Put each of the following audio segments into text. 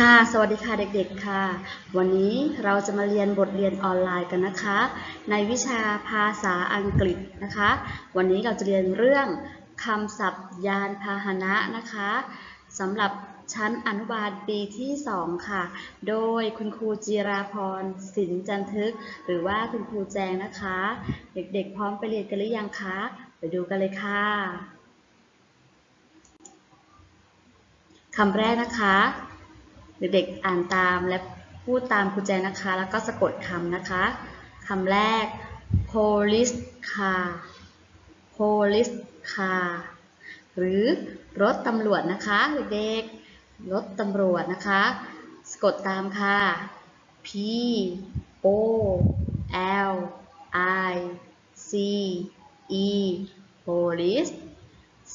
ค่ะ สวัสดีค่ะเด็กๆค่ะ วันนี้เราจะมาเรียนบทเรียนออนไลน์กันนะคะ ในวิชาภาษาอังกฤษนะคะ วันนี้เราจะเรียนเรื่องคำศัพท์ยานพาหนะนะคะสำหรับชั้นอนุบาลปีที่ 2 ค่ะ โดยคุณครูจีราพรสินจันทึก หรือว่าคุณครูแจงนะคะ เด็กๆ พร้อมไปเรียนกันหรือยังคะ ไปดูกันเลยค่ะคำแรกนะคะ เด็กๆอ่านตามและพูดตามครูแจนะคะ แล้วก็สะกดคำนะคะคำแรก police car police car หรือรถตำรวจนะคะเด็กๆรถตำรวจนะคะ สะกดตามค่ะ P O L I C E police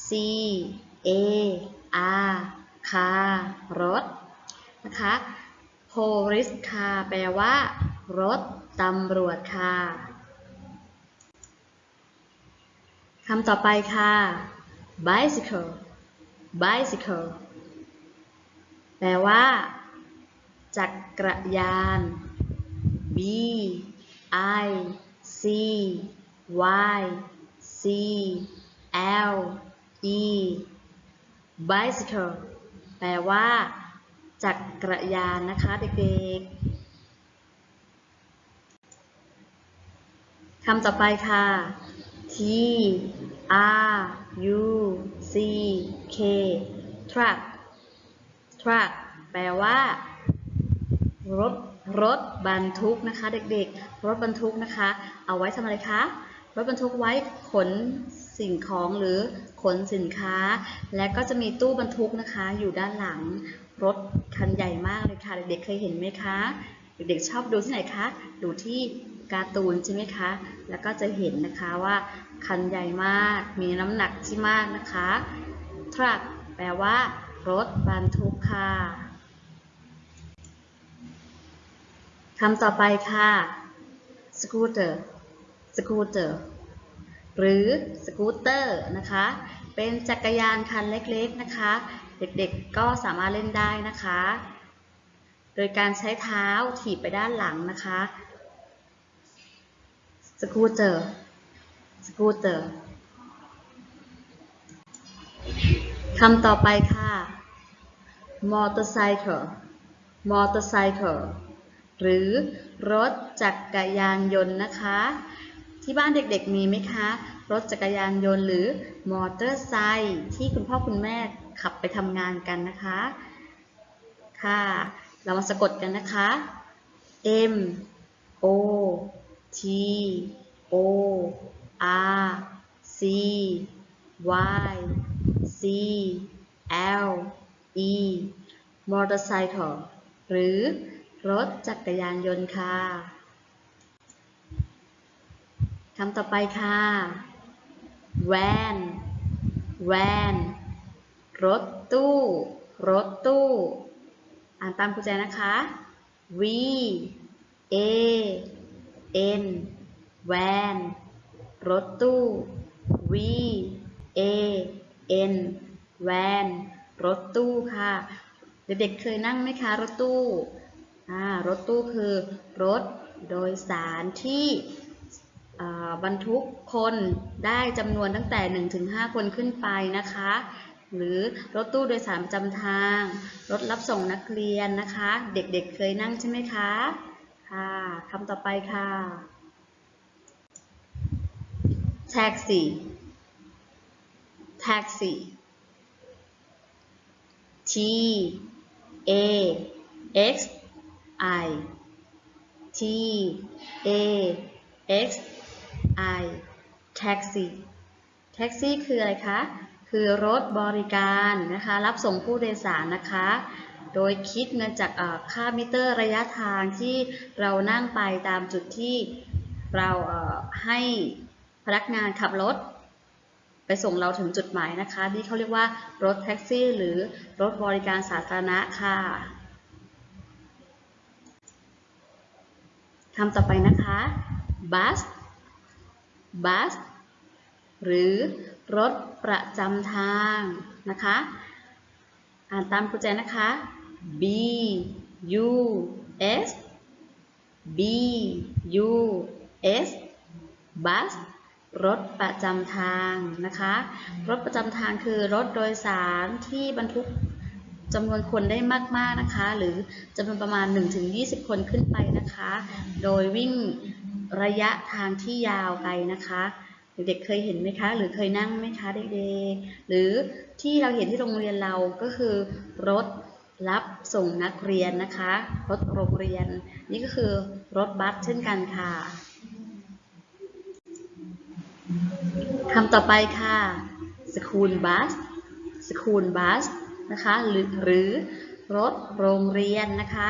C A R car รถ นะคะ police car แปลว่า รถตำรวจค่ะคำต่อไปค่ะ bicycle bicycle แปลว่า จักรยาน b i c y c l e bicycle แปลว่า จักรยานนะคะเด็กๆคำต่อไปค่ะ T R U C K truck truck แปลว่า รถรถบรรทุกนะคะ เด็กๆ รถบรรทุกนะคะ เอาไว้ทำอะไรคะ รถบรรทุกไว้ขนสิ่งของหรือขนสินค้า และก็จะมีตู้บรรทุกนะคะ อยู่ด้านหลัง รถคันใหญ่มากเลยค่ะ เด็กๆเคยเห็นไหมคะ เด็กๆชอบดูที่ไหนคะ ดูที่การ์ตูนใช่ไหมคะ แล้วก็จะเห็นนะคะว่าคันใหญ่มาก มีน้ำหนักที่มากนะคะ truck แปลว่า รถบรรทุกค่ะคำต่อไปค่ะ scooter scooter หรือสกูตเตอร์นะคะ เป็นจักรยานคันเล็กๆนะคะ เด็กๆก็สามารถเล่นได้นะคะ โดยการใช้เท้าถีบไปด้านหลังนะคะสกูเตอร์สกูเตอร์คำต่อไปค่ะ motorcycle motorcycle หรือรถจักรยานยนต์นะคะ ที่บ้านเด็กๆมีไหมคะ รถจักรยานยนต์หรือมอเตอร์ไซค์ที่คุณพ่อคุณแม่ขับไปทำงานกันนะคะ ค่ะ เรามาสะกดกันนะคะ M O T O R C Y C L E motorcycle หรือรถจักรยานยนต์ค่ะคำต่อไปค่ะ van van รถตู้ รถตู้ อ่านตามครูแจนะคะ v a n van รถตู้ v a n van รถตู้ค่ะ เด็กๆเคยนั่งไหมคะ รถตู้ อ่า รถตู้คือ รถโดยสารที่ บรรทุกคนได้จำนวนตั้งแต่ 1-5 คนขึ้นไปนะคะ หรือรถตู้โดยสารประจำทาง รถรับส่งนักเรียนนะคะ เด็กๆเเคยนั่งใช่ไหมคะ ค่ะคำต่อไปค่ะ taxi taxi T A X I T A X I taxi taxi คืออะไรคะ คือรถบริการนะคะ รับส่งผู้โดยสารนะคะ โดยคิดเงินจากค่ามิเตอร์ระยะทางที่เรานั่งไปตามจุดที่เราให้พนักงานขับรถ ไปส่งเราถึงจุดหมายนะคะที่เขาเรียกว่ารถแท็กซี่ หรือรถบริการสาธารณะค่ะคำต่อไปนะคะ bus bus หรือรถประจำทางนะคะ อ่านตามครูแจนะคะ B U S B U S bus รถประจำทางนะคะ รถประจำทางคือรถโดยสารที่บรรทุกจำนวนคนได้มาก ๆ นะคะ หรือจำนวนประมาณ 1-20 คนขึ้นไปนะคะ โดยวิ่ง ระยะทางที่ยาวไกลนะคะ เด็กๆเคยเห็นไหมคะ หรือเคยนั่งไหมคะเด็กๆหรือที่เราเห็นที่โรงเรียนเราก็คือรถรับส่งนักเรียนนะคะ รถโรงเรียน นี่ก็คือรถบัสเช่นกันค่ะคำต่อไปค่ะ school bus school bus นะคะหรือหรือรถโรงเรียนนะคะ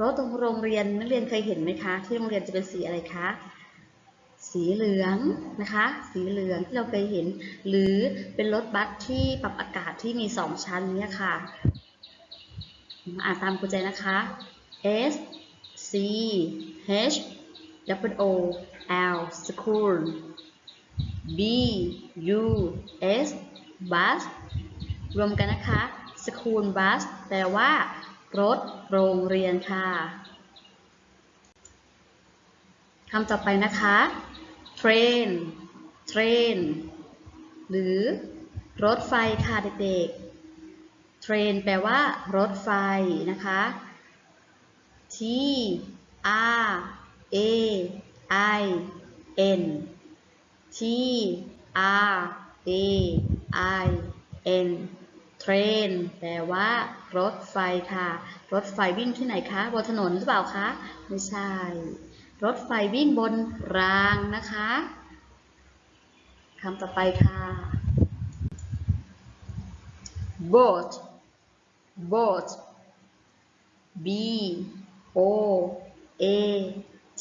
รถโรงเรียนนักเรียนเคยเห็นไหมคะ ที่โรงเรียนจะเป็นสีอะไรคะ สีเหลืองนะคะ สีเหลืองที่เราเคยเห็น หรือเป็นรถบัสที่ปรับอากาศที่มีสองชั้นเนี่ยค่ะอ่านตามกุญแจนะคะ S C H W O L school B U S bus รวมกันนะคะ school bus แปลว่า รถโรงเรียนค่ะคำต่อไปนะคะ train train หรือรถไฟค่ะเด็กๆ train แปลว่ารถไฟนะคะ T R A I N T R A I N train แปลว่ารถไฟค่ะ รถไฟวิ่งที่ไหนคะบนถนนหรือเปล่าคะ ไม่ใช่ รถไฟวิ่งบนรางนะคะคำต่อไปค่ะ boat boat B O A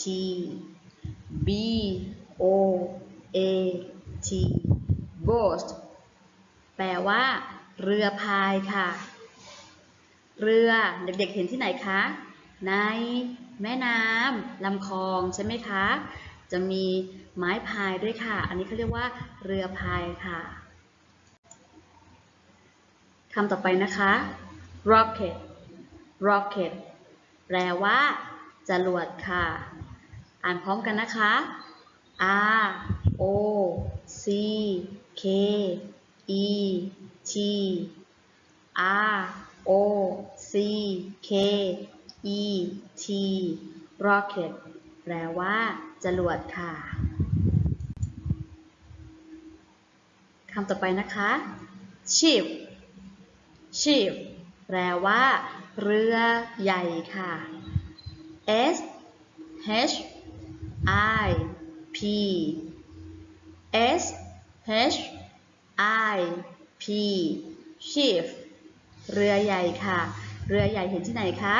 T B O A T boat แปลว่า เรือพายค่ะ เรือเด็กๆเห็นที่ไหนคะ ในแม่น้ำลำคลองใช่ไหมคะ จะมีไม้พายด้วยค่ะ อันนี้เขาเรียกว่าเรือพายค่ะคำต่อไปนะคะ rocket rocket แปลว่าจรวดค่ะ อ่านพร้อมกันนะคะ R O C K E T R O C K E T rocket แปลว่า จรว ดค่ะคำต่อไปนะคะ ship ship แปลว่า เรือใหญ่ค่ะ S H I P S H I P ship เรือใหญ่ค่ะ เรือใหญ่เห็นที่ไหนคะ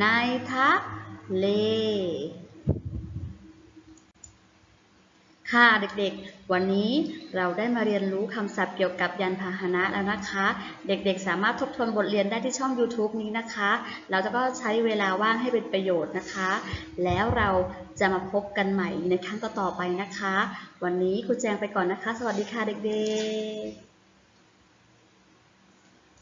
ในทะเล ค่ะเด็กๆ วันนี้เราได้มาเรียนรู้คำศัพท์เกี่ยวกับยานพาหนะแล้วนะคะ เด็กๆ สามารถทบทวนบทเรียนได้ที่ช่อง YouTube นี้นะคะ เราจะก็ใช้เวลาว่างให้เป็นประโยชน์นะคะ แล้วเราจะมาพบกันใหม่ในครั้งต่อๆไปนะคะ วันนี้ครูแจงไปก่อนนะคะ สวัสดีค่ะเด็กๆ